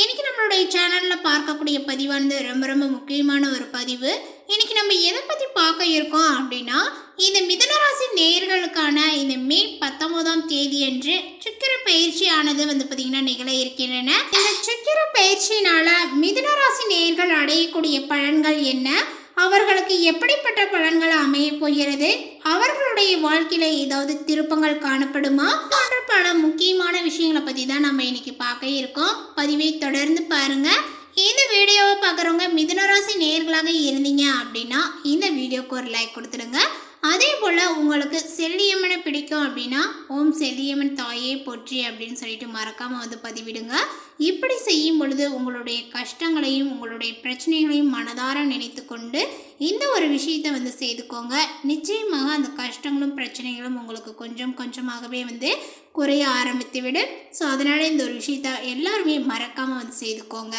இன்னைக்கு நம்மளுடைய சேனலில் பார்க்கக்கூடிய பதிவானது ரொம்ப ரொம்ப முக்கியமான ஒரு பதிவு. இன்னைக்கு நம்ம எதை பற்றி பார்க்க இருக்கோம் அப்படின்னா இந்த மிதனராசி நேயர்களுக்கான இந்த மே பத்தொன்பதாம் தேதி அன்று சுக்கிர பயிற்சியானது வந்து பார்த்திங்கன்னா நிகழ இருக்கின்றன. இந்த சுக்கிர பயிற்சியினால மிதனராசி நேயர்கள் அடையக்கூடிய பலன்கள் என்ன? அவர்களுக்கு எப்படிப்பட்ட பலன்கள் அமைய போகிறது? அவர்களுடைய வாழ்க்கையில ஏதாவது திருப்பங்கள் காணப்படுமா? போன்ற பல முக்கியமான விஷயங்களை பற்றி தான் நம்ம இன்னைக்கு பார்க்க இருக்கோம். பதிவை தொடர்ந்து பாருங்க. இந்த வீடியோவை பார்க்குறவங்க மிதுனராசி நேர்களாக இருந்தீங்க அப்படின்னா இந்த வீடியோக்கு ஒரு லைக் கொடுத்துடுங்க. அதே போல் உங்களுக்கு செல்லியம்மனை பிடிக்கும் அப்படின்னா ஓம் செல்லியம்மன் தாயே போற்றி அப்படின்னு சொல்லிட்டு மறக்காமல் வந்து பதிவிடுங்க. இப்படி செய்யும் பொழுது உங்களுடைய கஷ்டங்களையும் உங்களுடைய பிரச்சனைகளையும் மனதார நினைத்து கொண்டு இந்த ஒரு விஷயத்தை வந்து செய்துக்கோங்க. நிச்சயமாக அந்த கஷ்டங்களும் பிரச்சனைகளும் உங்களுக்கு கொஞ்சம் கொஞ்சமாகவே வந்து குறைய ஆரம்பித்து விடும் ஸோ அதனால் இந்த ஒரு விஷயத்த எல்லாருமே மறக்காமல் வந்து செய்துக்கோங்க.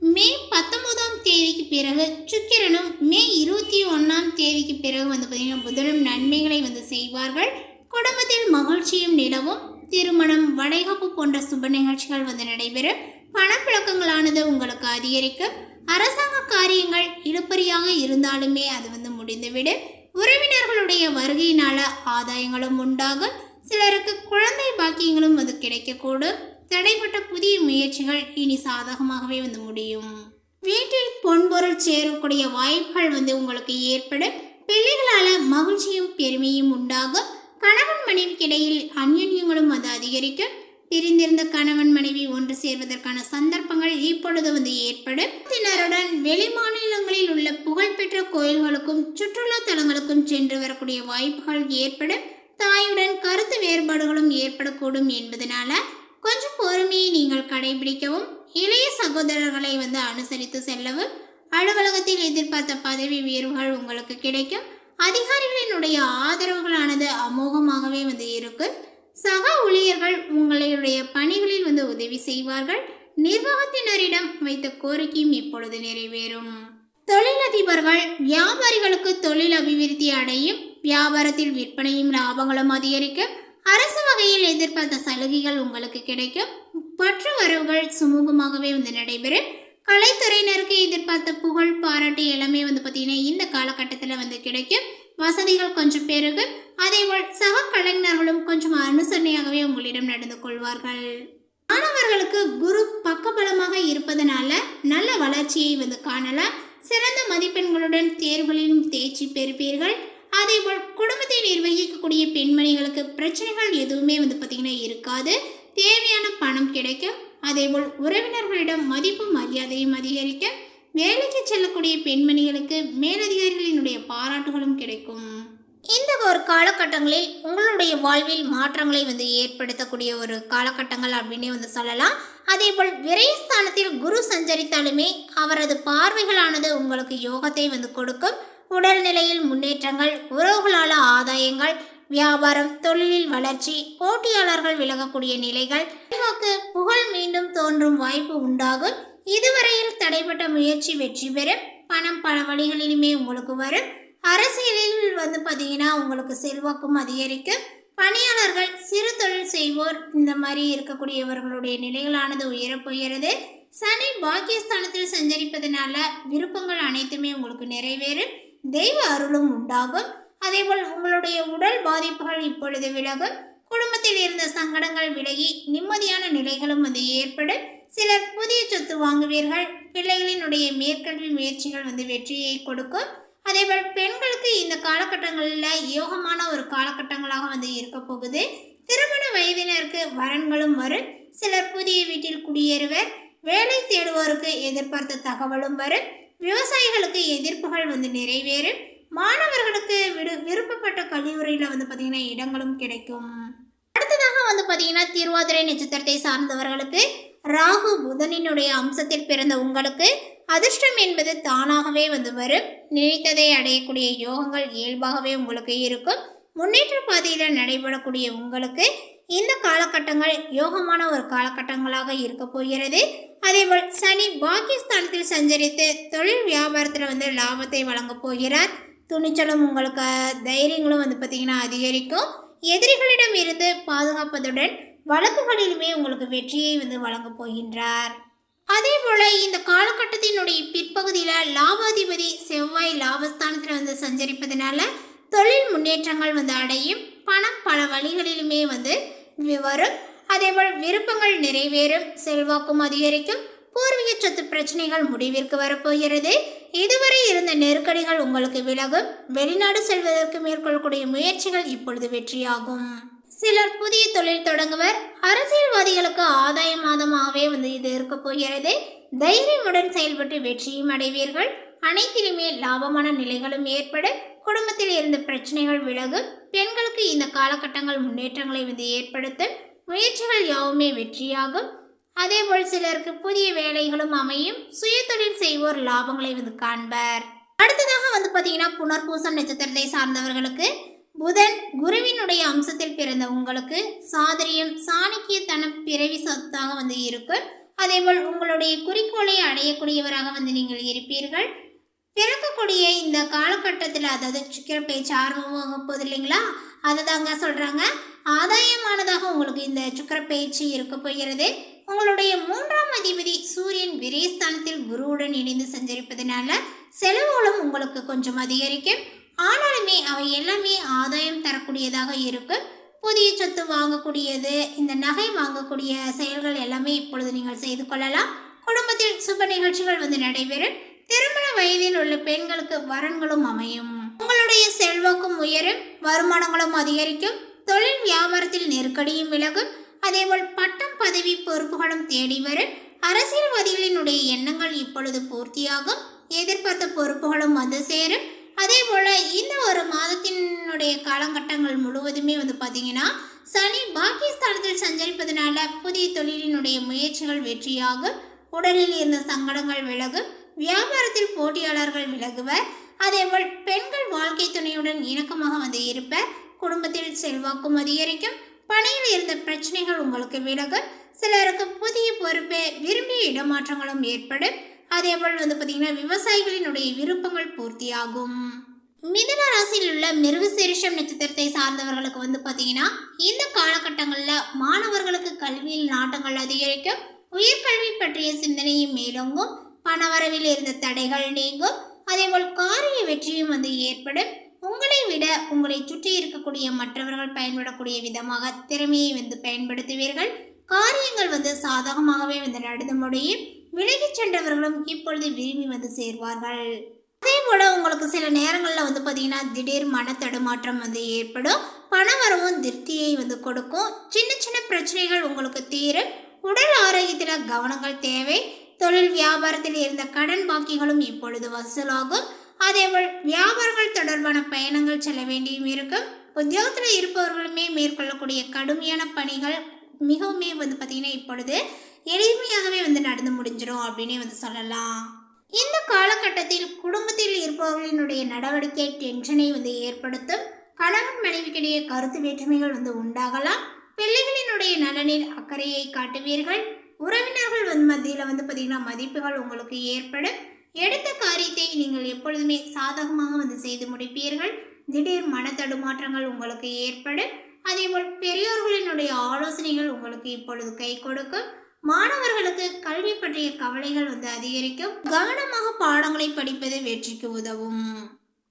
மே பத்தொன்பதாம் தேதிக்கு பிறகு சுக்கிரனும் மே இருபத்தி ஒன்றாம் தேதிக்கு பிறகு வந்து பார்த்திங்கன்னா புதனும் நன்மைகளை வந்து செய்வார்கள். குடும்பத்தில் மகிழ்ச்சியும் நிலவும். திருமணம் வளைகாப்பு போன்ற சுப நிகழ்ச்சிகள் வந்து நடைபெறும். பணப்புழக்கங்களானது உங்களுக்கு அதிகரிக்கும். அரசாங்க காரியங்கள் இழுப்பறியாக இருந்தாலுமே அது வந்து முடிந்துவிடும். உறவினர்களுடைய வருகையினால ஆதாயங்களும் உண்டாகும். சிலருக்கு குழந்தை பாக்கியங்களும் அது கிடைக்கக்கூடும். தடைப்பட்ட புதிய முயற்சிகள் இனி சாதகமாகவே வந்து முடியும். வீட்டில் பொன்பொருள் சேரக்கூடிய வாய்ப்புகள் வந்து உங்களுக்கு ஏற்படும் பிள்ளைகளால் மகிழ்ச்சியும் பெருமையும் உண்டாகும் கணவன் மனைவிக்கிடையில் அந்யன்யங்களும் வந்து அதிகரிக்கும் பிரிந்திருந்த கணவன் மனைவி ஒன்று சேர்வதற்கான சந்தர்ப்பங்கள் இப்பொழுது வந்து ஏற்படும் தினருடன் வெளி மாநிலங்களில் உள்ள புகழ்பெற்ற கோயில்களுக்கும் சுற்றுலா தலங்களுக்கும் சென்று வரக்கூடிய வாய்ப்புகள் ஏற்படும் தாயுடன் கருத்து வேறுபாடுகளும் ஏற்படக்கூடும் என்பதனால கொஞ்சம் பொறுமையை நீங்கள் கடைபிடிக்கவும் இளைய சகோதரர்களை வந்து அனுசரித்து செல்லவும் அலுவலகத்தில் எதிர்பார்த்த பதவி உயர்வுகள் உங்களுக்கு கிடைக்கும். அதிகாரிகளினுடைய ஆதரவுகளானது அமோகமாகவே வந்து இருக்கும். சக ஊழியர்கள் உங்களுடைய பணிகளில் வந்து உதவி செய்வார்கள். நிர்வாகத்தினரிடம் வைத்த கோரிக்கையும் இப்பொழுது நிறைவேறும். தொழிலதிபர்கள் வியாபாரிகளுக்கு தொழில் அபிவிருத்தி அடையும். வியாபாரத்தில் விற்பனையும் லாபங்களும் அதிகரிக்கும். அரசு வகையில் எதிர்பார்த்த சலுகைகள் உங்களுக்கு கிடைக்கும். பற்று வரவுகள் சுமூகமாகவே வந்து நடைபெறும். கலைத்துறையினருக்கு எதிர்பார்த்த புகழ் பாராட்டு எல்லாமே வந்து பார்த்தீங்கன்னா இந்த காலகட்டத்தில் வந்து கிடைக்கும். வசதிகள் கொஞ்சம் பெருகும் அதேபோல் சக கலைஞர்களும் கொஞ்சம் அனுசரணையாகவே உங்களிடம் நடந்து கொள்வார்கள். மாணவர்களுக்கு குரு பக்கபலமாக இருப்பதனால நல்ல வளர்ச்சியை வந்து காணலாம். சிறந்த மதிப்பெண்களுடன் தேர்வுகளிலும் தேர்ச்சி பெறுப்பீர்கள் அதேபோல் குடும்பத்தை நிர்வகிக்கக்கூடிய பெண்மணிகளுக்கு பிரச்சனைகள் எதுவுமே வந்து பார்த்திங்கன்னா இருக்காது. தேவையான பணம் கிடைக்கும். அதேபோல் உறவினர்களிடம் மதிப்பு மரியாதையும் அதிகரிக்கும் வேலைக்கு செல்லக்கூடிய பெண்மணிகளுக்கு மேலதிகாரிகளினுடைய பாராட்டுகளும் கிடைக்கும். இந்த ஒரு காலகட்டங்களில் உங்களுடைய வாழ்வில் மாற்றங்களை வந்து ஏற்படுத்தக்கூடிய ஒரு காலகட்டங்கள் அப்படின்னே வந்து சொல்லலாம். அதே போல் விரயஸ்தானத்தில் குரு சஞ்சரித்தாலுமே அவரது பார்வைகளானது உங்களுக்கு யோகத்தை வந்து கொடுக்கும். உடல்நிலையில் முன்னேற்றங்கள் உறவுகளால ஆதாயங்கள் வியாபாரம் தொழிலில் வளர்ச்சி போட்டியாளர்கள் விலகக்கூடிய நிலைகள் நமக்கு புகழ் மீண்டும் தோன்றும் வாய்ப்பு உண்டாகும். இதுவரையில் தடைப்பட்ட முயற்சி வெற்றி பெறும். பணம் பல வழிகளிலுமே உங்களுக்கு வரும். அரசியலில் வந்து பார்த்தீங்கன்னா உங்களுக்கு செல்வாக்கும் அதிகரிக்கும் பணியாளர்கள் சிறு தொழில் செய்வோர். இந்த மாதிரி இருக்கக்கூடியவர்களுடைய நிலைகளானது உயர போகிறது. சனி பாக்கியஸ்தானத்தில் சஞ்சரிப்பதனால விருப்பங்கள் அனைத்துமே உங்களுக்கு நிறைவேறும். தெய்வ அருளும் உண்டாகும். அதேபோல் உங்களுடைய உடல் பாதிப்புகள் இப்பொழுது விலகும். குடும்பத்தில் இருந்த சங்கடங்கள் விலகி நிம்மதியான நிலைகளும் வந்து ஏற்படும். சிலர் புதிய சொத்து வாங்குவீர்கள். பிள்ளைகளினுடைய மேற்கல்வி முயற்சிகள் வந்து வெற்றியை கொடுக்கும். அதேபோல் பெண்களுக்கு இந்த காலகட்டங்களில் யோகமான ஒரு காலகட்டங்களாக வந்து இருக்க போகுது. திருமண வயதினருக்கு வரன்களும் வரும். சிலர் புதிய வீட்டில் குடியேறுவர். வேலை தேடுவோருக்கு எதிர்பார்த்த தகவலும் வரும். விவசாயிகளுக்கு எதிர்ப்புகள் வந்து நிறைவேறும். மாணவர்களுக்கு விடு விருப்பப்பட்ட கல்லூரியில் வந்து பார்த்திங்கன்னா இடங்களும் கிடைக்கும். அடுத்ததாக வந்து பார்த்தீங்கன்னா திருவாதிரை நட்சத்திரத்தை சார்ந்தவர்களுக்கு ராகு புதனினுடைய அம்சத்தில் பிறந்த உங்களுக்கு அதிர்ஷ்டம் என்பது தானாகவே வந்து வரும். நினைத்ததை அடையக்கூடிய யோகங்கள் இயல்பாகவே உங்களுக்கு இருக்கும். முன்னேற்ற பாதையில் நடைபெறக்கூடிய உங்களுக்கு இந்த காலகட்டங்கள் யோகமான ஒரு காலகட்டங்களாக இருக்க போகிறது. அதேபோல் சனி பாகிஸ்தானத்தில் சஞ்சரித்து தொழில் வியாபாரத்தில் வந்து லாபத்தை வழங்கப் போகிறார். துணிச்சலும் உங்களுக்கு தைரியங்களும் வந்து பார்த்திங்கன்னா அதிகரிக்கும். எதிரிகளிடம் இருந்து பாதுகாப்பதுடன் வழக்குகளிலுமே உங்களுக்கு வெற்றியை வந்து வழங்கப் போகின்றார். அதே போல இந்த காலகட்டத்தினுடைய பிற்பகுதியில் லாபாதிபதி செவ்வாய் லாபஸ்தானத்தில் வந்து சஞ்சரிப்பதனால தொழில் முன்னேற்றங்கள் வந்து அடையும். பணம் பல வழிகளிலுமே வந்து வரும். அதேபோல் விருப்பங்கள் நிறைவேறும். செல்வாக்கும் அதிகரிக்கும். பூர்வீக சொத்து பிரச்சனைகள் முடிவிற்கு வரப்போகிறது. இதுவரை இருந்த நெருக்கடிகள் உங்களுக்கு விலகும். வெளிநாடு செல்வதற்கு மேற்கொள்ளக்கூடிய முயற்சிகள் இப்பொழுது வெற்றியாகும். சிலர் புதிய தொழில் தொடங்குவர். அரசியல்வாதிகளுக்கு ஆதாய மாதமாகவே வந்து இது இருக்க போகிறது. தைரியமுடன் செயல்பட்டு வெற்றியும் அடைவீர்கள். அனைத்திலுமே லாபமான நிலைகளும் ஏற்படும். குடும்பத்தில் இருந்த பிரச்சனைகள் விலகும். பெண்களுக்கு இந்த காலகட்டங்கள் முன்னேற்றங்களை வந்து ஏற்படுத்தும். முயற்சிகள் யாவுமே வெற்றியாகும். அதேபோல் சிலருக்கு புதிய வேலைகளும் அமையும். சுய தொழில் செய்வோர் லாபங்களை வந்து காண்பர். அடுத்ததாக வந்து பார்த்தீங்கன்னா புனர்பூசம் நட்சத்திரத்தை சார்ந்தவர்களுக்கு புதன் குருவினுடைய அம்சத்தில் பிறந்த உங்களுக்கு சாதரியம் சாணக்கியத்தனம் பிறவி சொத்தாக வந்து இருக்கும். அதேபோல் உங்களுடைய குறிக்கோளை அடையக்கூடியவராக வந்து நீங்கள் இருப்பீர்கள். பிறக்கக்கூடிய இந்த காலகட்டத்தில் அதாவது சுக்கிர பேச்சு ஆரம்பமாக போகுது இல்லைங்களா? அதை தாங்க சொல்கிறாங்க ஆதாயமானதாக உங்களுக்கு இந்த சுக்கர பயிற்சி இருக்க போகிறது. உங்களுடைய மூன்றாம் அதிபதி சூரியன் விரைஸ்தானத்தில் குருவுடன் இணைந்து சஞ்சரிப்பதனால செலவுகளும் உங்களுக்கு கொஞ்சம் அதிகரிக்கும். ஆனாலுமே அவை எல்லாமே ஆதாயம் தரக்கூடியதாக இருக்கும் புதிய சொத்து வாங்கக்கூடியது இந்த நகை வாங்கக்கூடிய செயல்கள் எல்லாமே இப்பொழுது நீங்கள் செய்து கொள்ளலாம். குடும்பத்தில் சுப நிகழ்ச்சிகள் வந்து நடைபெறும். திருமண வயதில் உள்ள பெண்களுக்கு வரன்களும் அமையும். உங்களுடைய செல்வாக்கும் உயரும் வருமானங்களும் அதிகரிக்கும். தொழில் வியாபாரத்தில் நெருக்கடியும் விலகும். அதேபோல் பட்டம் பதவி பொறுப்புகளும் தேடி வரும். அரசியல்வாதிகளினுடைய எண்ணங்கள் இப்பொழுது பூர்த்தியாகும். எதிர்பார்த்த பொறுப்புகளும் வந்து சேரும். அதே போல் இந்த ஒரு மாதத்தினுடைய காலகட்டங்கள் முழுவதுமே வந்து பார்த்தீங்கன்னா சனி பாகிஸ்தானத்தில் சஞ்சரிப்பதனால புதிய தொழிலினுடைய முயற்சிகள் வெற்றியாகும். உடலில் இருந்த சங்கடங்கள் விலகும். வியாபாரத்தில் போட்டியாளர்கள் விலகுவர். அதேபோல் பெண்கள் வாழ்க்கை துணையுடன் இணக்கமாக வந்து இருப்ப குடும்பத்தில் செல்வாக்கும் அதிகரிக்கும். பணியில் இருந்த பிரச்சனைகள் உங்களுக்கு விலகும். சிலருக்கு புதிய பொறுப்பு விரும்பிய இடமாற்றங்களும் ஏற்படும். அதேபோல் வந்து பார்த்தீங்கன்னா விவசாயிகளினுடைய விருப்பங்கள் பூர்த்தியாகும். மிதன ராசியில் உள்ள மிருகசீரிஷம் நட்சத்திரத்தை சார்ந்தவர்களுக்கு வந்து பார்த்தீங்கன்னா இந்த காலகட்டங்களில் மாணவர்களுக்கு கல்வியில் நாட்டங்கள் அதிகரிக்கும். உயர்கல்வி பற்றிய சிந்தனையும் மேலோங்கும். பணவரவில் இருந்த தடைகள் நீங்கும். அதேபோல் காரிய வெற்றியும் வந்து ஏற்படும். உங்களை விட உங்களை சுற்றி இருக்கக்கூடிய மற்றவர்கள் பயன்படக்கூடிய விதமாக திறமையை வந்து பயன்படுத்துவீர்கள். காரியங்கள் வந்து சாதகமாகவே வந்து நடந்து முடியும். விலகிச் சென்றவர்களும் இப்பொழுது விரும்பி வந்து சேர்வார்கள். அதே போல் உங்களுக்கு சில நேரங்களில் வந்து பார்த்தீங்கன்னா திடீர் மன தடுமாற்றம் வந்து ஏற்படும். பணவரவும் திருப்தியை வந்து கொடுக்கும். சின்ன சின்ன பிரச்சனைகள் உங்களுக்கு தீரும். உடல் ஆரோக்கியத்தில் கவனங்கள் தேவை. தொழில் வியாபாரத்தில் இருந்த கடன் பாக்கிகளும் இப்பொழுது வசூலாகும். அதேபோல் வியாபாரங்கள் தொடர்பான பயணங்கள் செல்ல வேண்டியும் இருக்கும். உத்தியோகத்தில் இருப்பவர்களுமே மேற்கொள்ளக்கூடிய கடுமையான பணிகள் மிகவுமே வந்து பார்த்திங்கன்னா இப்பொழுது எளிமையாகவே வந்து நடந்து முடிஞ்சிடும் அப்படின்னே வந்து சொல்லலாம். இந்த காலகட்டத்தில் குடும்பத்தில் இருப்பவர்களினுடைய நடவடிக்கை டென்ஷனை வந்து ஏற்படுத்தும். கணவன் மனைவிக்கிடையே கருத்து வேற்றுமைகள் வந்து உண்டாகலாம். பிள்ளைகளினுடைய நலனில் அக்கறையை காட்டுவீர்கள். உறவினர்கள் வந்து மத்தியில் வந்து பார்த்திங்கன்னா மதிப்புகள் உங்களுக்கு ஏற்படும். எடுத்த காரியத்தை நீங்கள் எப்பொழுதுமே சாதகமாக வந்து செய்து முடிப்பீர்கள். திடீர் மன தடுமாற்றங்கள் உங்களுக்கு ஏற்படும். அதேபோல் பெரியோர்களினுடைய ஆலோசனைகள் உங்களுக்கு இப்பொழுது கை கொடுக்கும். மாணவர்களுக்கு கல்வி பற்றிய கவலைகள் வந்து அதிகரிக்கும். கவனமாக பாடங்களை படிப்பது வெற்றிக்கு உதவும்.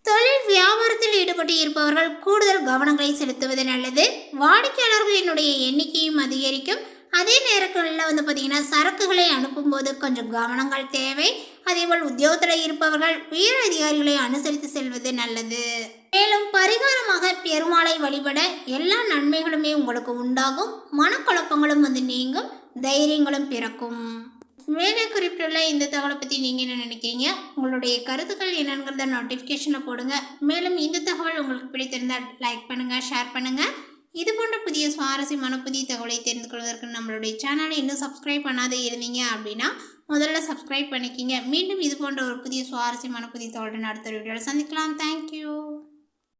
தொழில் வியாபாரத்தில் ஈடுபட்டு இருப்பவர்கள் கூடுதல் கவனங்களை செலுத்துவது நல்லது. வாடிக்கையாளர்களினுடைய எண்ணிக்கையும் அதிகரிக்கும். அதே நேரங்களில் வந்து பார்த்திங்கன்னா சரக்குகளை அனுப்பும்போது கொஞ்சம் கவனங்கள் தேவை. அதேபோல் உத்தியோகத்தில் இருப்பவர்கள் உயர் அதிகாரிகளை அனுசரித்து செல்வது நல்லது. மேலும் பரிகாரமாக பெருமாளை வழிபட எல்லா நன்மைகளுமே உங்களுக்கு உண்டாகும். மனக்குழப்பங்களும் வந்து நீங்கும். தைரியங்களும் பிறக்கும். மேலே குறிப்பிட்டுள்ள இந்த தகவலை பற்றி நீங்கள் என்ன நினைக்கிறீங்க? உங்களுடைய கருத்துக்கள் என்னங்கிறத நோட்டிஃபிகேஷனில் போடுங்க. மேலும் இந்த தகவல் உங்களுக்கு பிடித்திருந்தால் லைக் பண்ணுங்கள் ஷேர் பண்ணுங்கள் இது போன்ற புதிய சுவாரஸ்யமான புதிய தகவலை தெரிந்து கொள்வதற்கு நம்மளுடைய சேனலை இன்னும் சப்ஸ்கிரைப் பண்ணாத இருந்தீங்க அப்படின்னா முதல்ல சப்ஸ்கிரைப் பண்ணிக்கிங்க. மீண்டும் இது போன்ற ஒரு புதிய சுவாரஸ்யமான புதிய தகவலுடன் அடுத்த வீடியோவில் சந்திக்கலாம். தேங்க்யூ